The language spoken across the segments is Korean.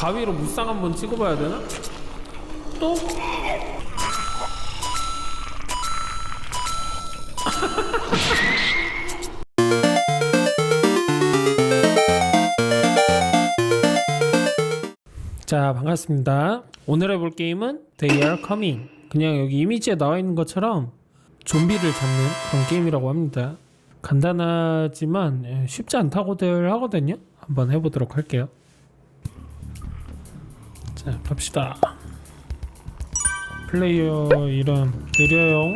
가위로 무쌍 한번 찍어봐야 되나? 또? 자 반갑습니다. 오늘 해볼 게임은 They Are Coming. 그냥 여기 이미지에 나와 있는 것처럼 좀비를 잡는 그런 게임이라고 합니다. 간단하지만 예, 쉽지 않다고들 하거든요. 한번 해보도록 할게요 자 갑시다. 플레이어 이름 느려요.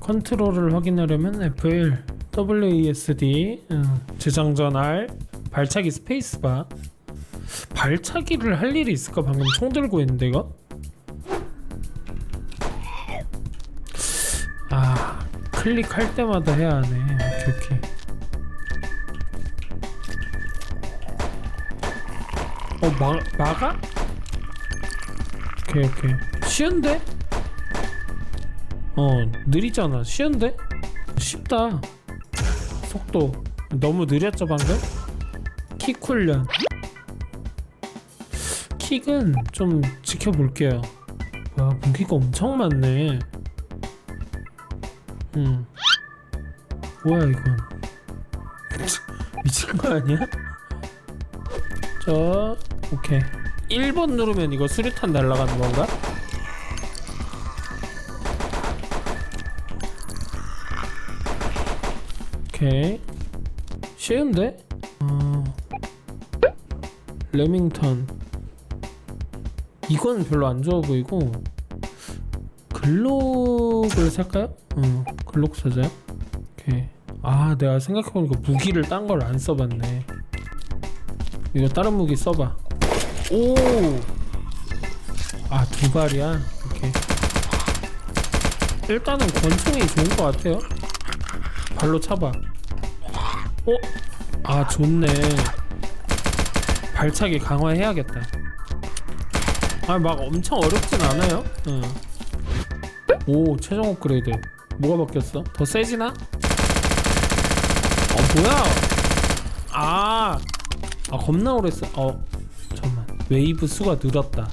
컨트롤을 확인하려면 F1 WASD 음, 재장전 R 발차기 스페이스바. 발차기를 할 일이 있을까? 방금 총 들고 있는데 이거? 아 클릭할 때마다 해야 하네. 오케이 오케이 어 마, 막아? 오케이 오케이 쉬운데? 어 느리잖아 쉬운데? 쉽다 속도 너무 느렸죠 방금? 킥 훈련 킥은 좀 지켜볼게요 와 무기가 엄청 많네 음 뭐야 이건 미친 거 아니야? 저 오케이 1번 누르면 이거 수류탄 날아가는 건가? 오케이 쉬운데? 어... 레밍턴 이건 별로 안 좋아 보이고 글록을 살까요? 어 글록 사자요? 오케이 아 내가 생각해보니까 무기를 딴 걸 안 써봤네 이거 다른 무기 써봐 오 아 두 발이야? 오케이. 일단은 권총이 좋은 것 같아요. 발로 차봐. 어? 아 좋네. 발차기 강화해야겠다. 아 막 엄청 어렵진 않아요? 응. 오 최종 업그레이드. 뭐가 바뀌었어? 더 세지나? 어 뭐야? 아, 아 겁나 오래 써. 어 잠만 웨이브 수가 늘었다.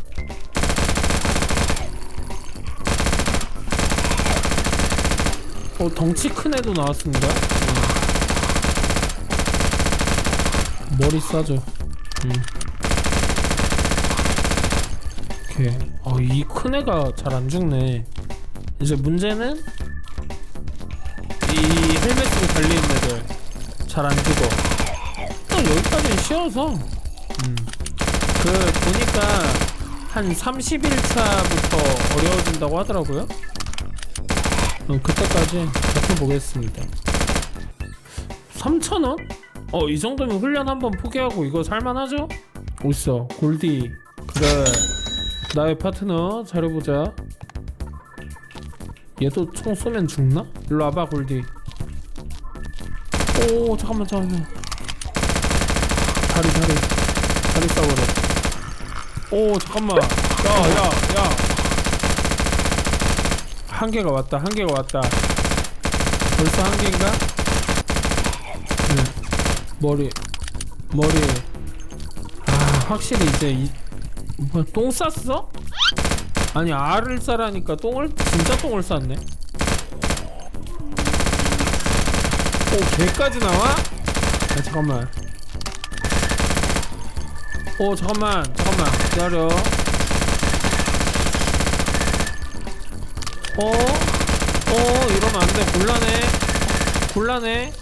어 덩치 큰 애도 나왔습니다. 음. 머리 싸줘 음. 오케이. 어 이 큰 애가 잘 안 죽네. 이제 문제는 이 헬멧 쓰고 달리는 애들 잘 안 죽어. 또 여기까지는 쉬워서. 음. 그 보니까 한 30일차부터 어려워진다고 하더라고요. 어, 그때까지 버텨보겠습니다. 3,000원? 어 이 정도면 훈련 한번 포기하고 이거 살만하죠? 어딨어 골디. 그래. 나의 파트너 잘해보자. 얘도 총 쏘면 죽나? 일로 와봐 골디. 오 잠깐만 잠깐만. 다리 다리. 다리 싸버려 오 잠깐만 야야야 한 개가 왔다 한 개가 왔다 벌써 한 개인가? 네. 머리 머리 아 확실히 이제 이 뭐야 똥 쌌어? 아니 알을 싸라니까 똥을 진짜 똥을 쌌네 오 개까지 나와? 아 잠깐만 오 잠깐만 잠깐만 기다려 어? 어 이러면 안 돼 곤란해 곤란해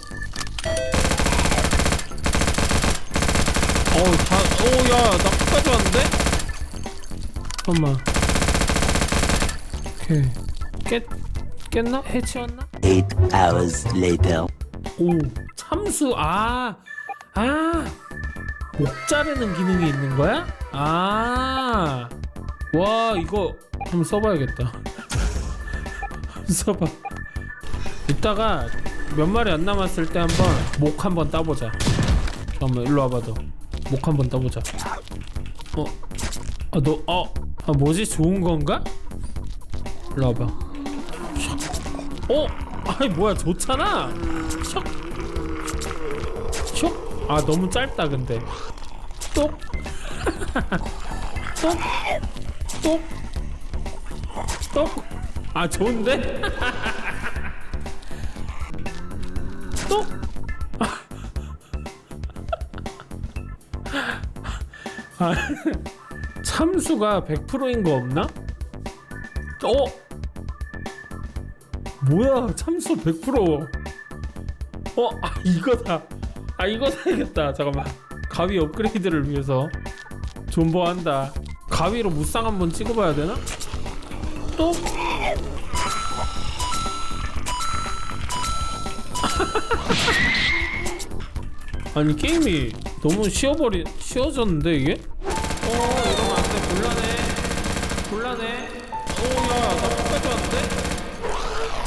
어우 다 오야 나 끝까지 왔는데? 잠깐만 오케이 깼 깼나? 해치웠나? Eight hours later. 오 참수 아아 목 자르는 기능이 있는 거야? 아 와 이거 한번 써봐야겠다 써봐 이따가 몇 마리 안 남았을 때 한번 목 한번 따보자 잠깐만 일로 와봐 너 목 한번 따보자 어? 아 너 어? 아 뭐지 좋은 건가? 일로 와봐 어? 아이 뭐야 좋잖아 슉 슉? 아 너무 짧다 근데 똑 똑, 똑, 똑. 아 좋은데? 똑. 아, 참수가 100%인 거 없나? 어? 뭐야 참수 100%. 어? 아 이거다. 아 이거 사야겠다. 잠깐만. 가위 업그레이드를 위해서 존버한다. 가위로 무쌍 한번 찍어봐야 되나? 또? 아니 게임이 너무 쉬워버리 쉬워졌는데 이게? 어 이러면 안돼 곤란해 곤란해 오야 나 끝까지 왔는데?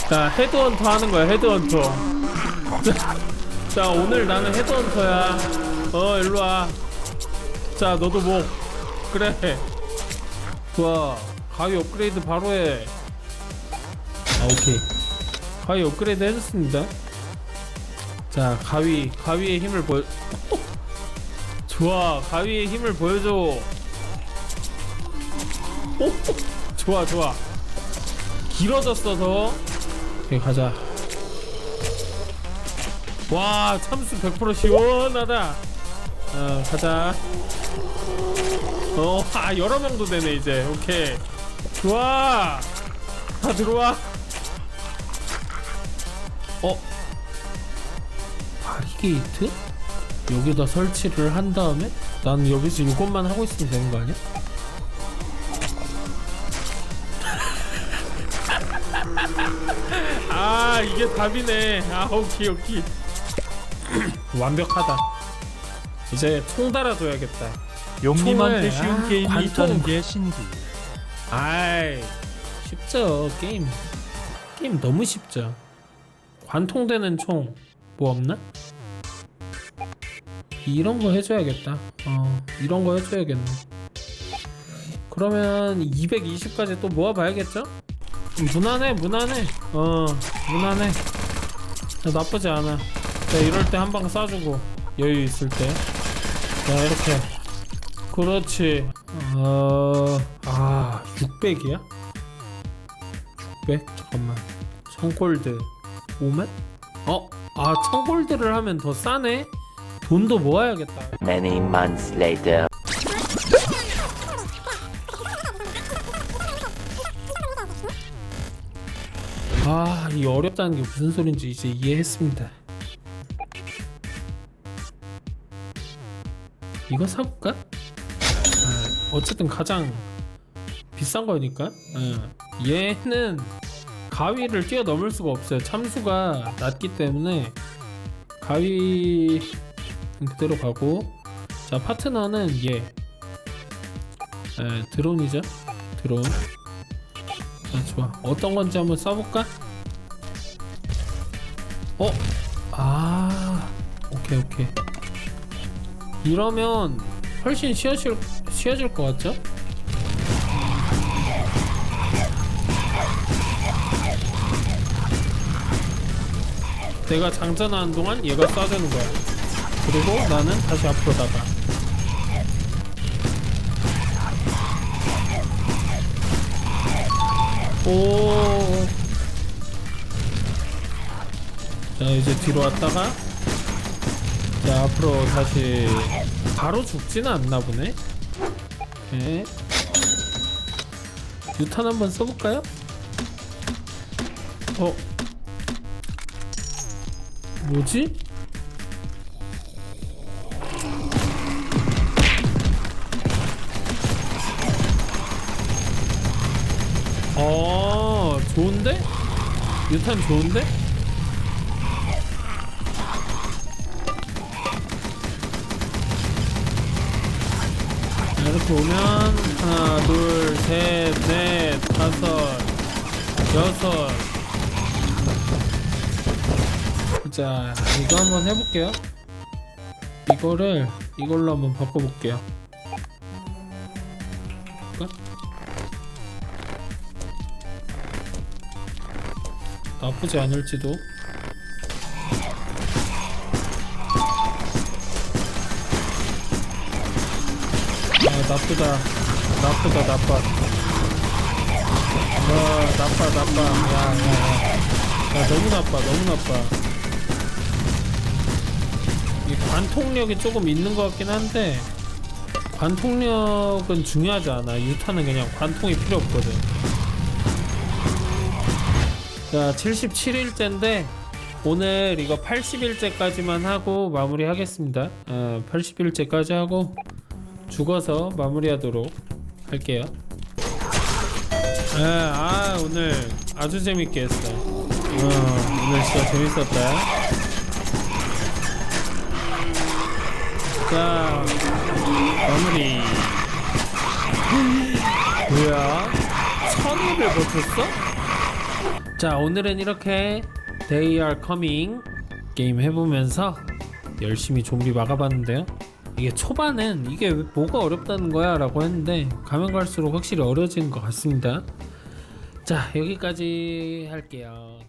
자 헤드헌터 하는 거야 헤드헌터 자, 자 오늘 나는 헤드헌터야. 어 일로와. 자 너도 뭐. 그래. 좋아. 가위 업그레이드 바로 해 아 오케이. 가위 업그레이드 해줬습니다. 자 가위 가위의 힘을 보여. 좋아. 가위의 힘을 보여줘. 오 좋아 좋아. 길어졌어 더. 오케이 가자 와 참수 100% 시원하다 어 가자 어, 아, 여러 명도 되네, 이제. 오케이. 좋아. 다 들어와. 어? 바리게이트? 여기다 설치를 한 다음에? 난 여기서 이것만 하고 있으면 되는 거 아니야? 아, 이게 답이네. 아, 오케이, 오케이. 완벽하다. 이제 총 달아줘야겠다. 용님한테 총알. 쉬운 아, 게임이 관통. 있다는 게 신기. 아이 쉽죠 게임 게임 너무 쉽죠 관통되는 총 뭐 없나? 이런 거 해줘야겠다 어 이런 거 해줘야겠네 그러면 220까지 또 모아봐야겠죠? 무난해 무난해 어 무난해 야, 나쁘지 않아 자 이럴 때 한 방 쏴주고 여유 있을 때 자 이렇게 그렇지 어... 아 600이야? 600? 잠깐만 1000골드 5만? 어? 아 1000골드를 하면 더 싸네? 돈도 모아야겠다 Many months later. 아, 이 어렵다는 게 무슨 소린지 이제 이해했습니다. 이거 사볼까? 아, 어쨌든 가장 비싼 거니까. 아, 얘는 가위를 뛰어넘을 수가 없어요. 참수가 낮기 때문에 가위 그대로 가고 자 파트너는 얘 아, 드론이죠 드론 자 좋아 어떤 건지 한번 써볼까? 어? 아 오케이 오케이 이러면 훨씬 쉬워질, 쉬워질 것 같죠? 내가 장전하는 동안 얘가 쏴주는 거야 그리고 나는 다시 앞으로 나가 오. 자 이제 뒤로 왔다가 자 앞으로 다시 바로 죽지는 않나 보네. 네. 유탄 한번 써볼까요? 어. 뭐지? 어 좋은데? 유탄 좋은데? 이렇게 오면 하나 둘 셋 넷 다섯 여섯. 자 이거 한번 해볼게요. 이거를 이걸로 한번 바꿔볼게요. 끝? 나쁘지 않을지도 나쁘다. 나쁘다 나빠. 와 나빠 나빠. 야야 야. 야, 너무 나빠 너무 나빠. 이 관통력이 조금 있는 것 같긴 한데 관통력은 중요하지 않아. 유타는 그냥 관통이 필요 없거든. 자 77일째인데 오늘 이거 80일째까지만 하고 마무리 하겠습니다. 어, 80일째까지 하고 죽어서 마무리하도록 할게요. 아, 아 오늘 아주 재밌게 했어. 어, 오늘 진짜 재밌었다. 자 마무리. 뭐야? 선입을 버텼어? 자 오늘은 이렇게 They Are Coming 게임 해보면서 열심히 좀비 막아봤는데요 이게 초반엔 이게 왜- 뭐가 어렵다는 거야? 라고 했는데 가면 갈수록 확실히 어려워지는 것 같습니다. 자 여기까지 할게요